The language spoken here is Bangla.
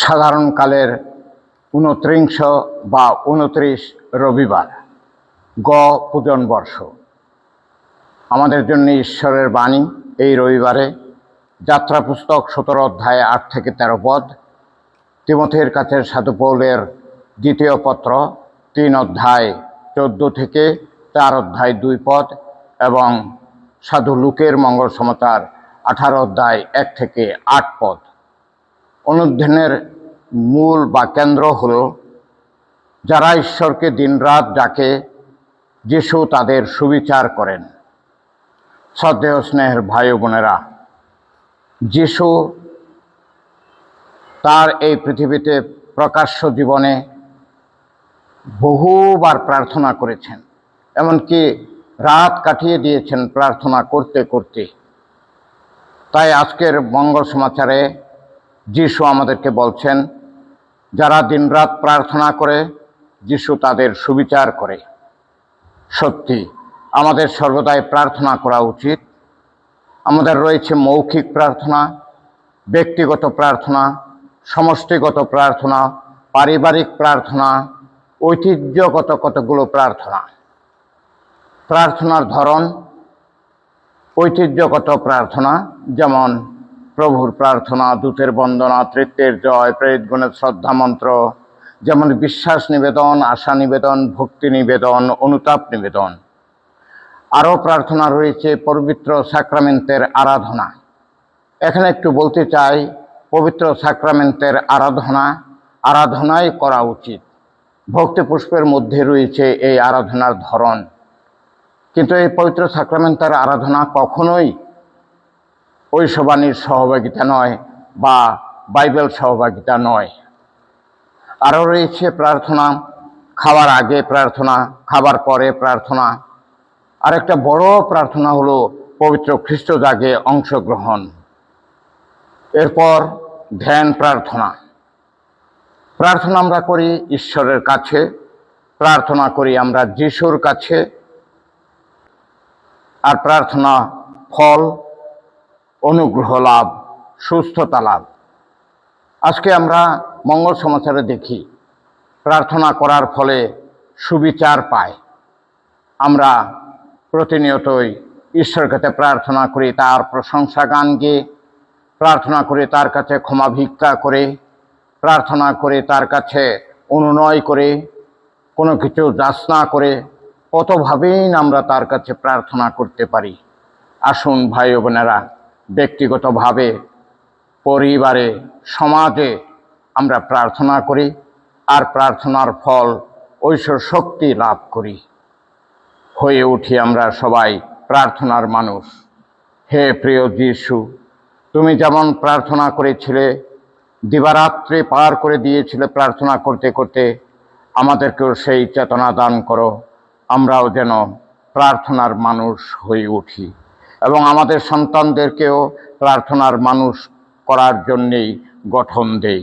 সাধারণকালের উনত্রিংশ বা উনত্রিশ রবিবার গ পূজন বর্ষ। আমাদের জন্য ঈশ্বরের বাণী এই রবিবারে। যাত্রা পুস্তক সতেরো অধ্যায় আট থেকে তেরো পদ। তিমথের কাছে সাধু পৌলের দ্বিতীয় পত্র, তিন অধ্যায় চোদ্দ থেকে চার অধ্যায় দুই পদ এবং সাধু লুকের মঙ্গল সমাচার আঠারো অধ্যায় এক থেকে আট পদ। অনুধ্যানের মূল বা কেন্দ্র হল যারা ঈশ্বরকে দিনরাত ডাকে, যিশু তাদের সুবিচার করেন। শ্রদ্ধেয় স্নেহের ভাই বোনেরা, যিশু তার এই পৃথিবীতে প্রকাশ্য জীবনে বহুবার প্রার্থনা করেছেন, এমনকি রাত কাটিয়ে দিয়েছেন প্রার্থনা করতে করতে। তাই আজকের মঙ্গল সমাচারে যিশু আমাদেরকে বলছেন, যারা দিনরাত প্রার্থনা করে, যিশু তাদের সুবিচার করে। সত্যি, আমাদের সর্বদাই প্রার্থনা করা উচিত। আমাদের রয়েছে মৌখিক প্রার্থনা, ব্যক্তিগত প্রার্থনা, সমষ্টিগত প্রার্থনা, পারিবারিক প্রার্থনা, ঐতিহ্যগত কতগুলো প্রার্থনা। প্রার্থনার ধরন, ঐতিহ্যগত প্রার্থনা, যেমন প্রভুর প্রার্থনা, দূতের বন্দনা তৃত্বের জয়, প্রেরিত গুণের শ্রদ্ধা মন্ত্র, যেমন বিশ্বাস নিবেদন, আশা নিবেদন, ভক্তি নিবেদন, অনুতাপ নিবেদন। আরও প্রার্থনা রয়েছে পবিত্র সাক্রামেন্টের আরাধনা। এখানে একটু বলতে চাই, পবিত্র সাক্রামেন্টের আরাধনা, আরাধনাই করা উচিত। ভক্তি পুষ্পের মধ্যে রয়েছে এই আরাধনার ধরন। কিন্তু এই পবিত্র সাক্রামেন্টের আরাধনা কখনোই ঐশবাণীর সহভাগিতা নয় বা বাইবেল সহভাগিতা নয়। আরও রয়েছে প্রার্থনা, খাওয়ার আগে প্রার্থনা, খাবার পরে প্রার্থনা। আর একটা বড় প্রার্থনা হলো পবিত্র খ্রিস্ট জাগে অংশগ্রহণ। এরপর ধ্যান প্রার্থনা। প্রার্থনা আমরা করি ঈশ্বরের কাছে, প্রার্থনা করি আমরা যিশুর কাছে, আর প্রার্থনা ফল অনুগ্রহ লাভ, সুস্থতা লাভ। আজকে আমরা মঙ্গল সমাচারে দেখি, প্রার্থনা করার ফলে সুবিচার পায়। আমরা প্রতিনিয়তই ঈশ্বরের কাছে প্রার্থনা করি, তার প্রশংসা গান গেয়ে, প্রার্থনা করে, তার কাছে ক্ষমা ভিক্ষা করে, প্রার্থনা করে, তার কাছে অনুনয় করে, কোনো কিছু যাচনা করে, কতভাবেই আমরা তার কাছে প্রার্থনা করতে পারি। আসুন ভাই বোনেরা ব্যক্তিগতভাবে, পরিবারে, সমাজে আমরা প্রার্থনা করি আর প্রার্থনার ফল ঐশ্বর শক্তি লাভ করি। হয়ে উঠি আমরা সবাই প্রার্থনার মানুষ। হে প্রিয় যিশু, তুমি যেমন প্রার্থনা করেছিলে, দিবারাত্রি পার করে দিয়েছিলে প্রার্থনা করতে করতে, আমাদেরকেও সেই চেতনা দান করো। আমরাও যেন প্রার্থনার মানুষ হয়ে উঠি। এবং আমাদের সন্তানদেরকেও প্রার্থনার মানুষ করার জন্যেই গঠন দেই।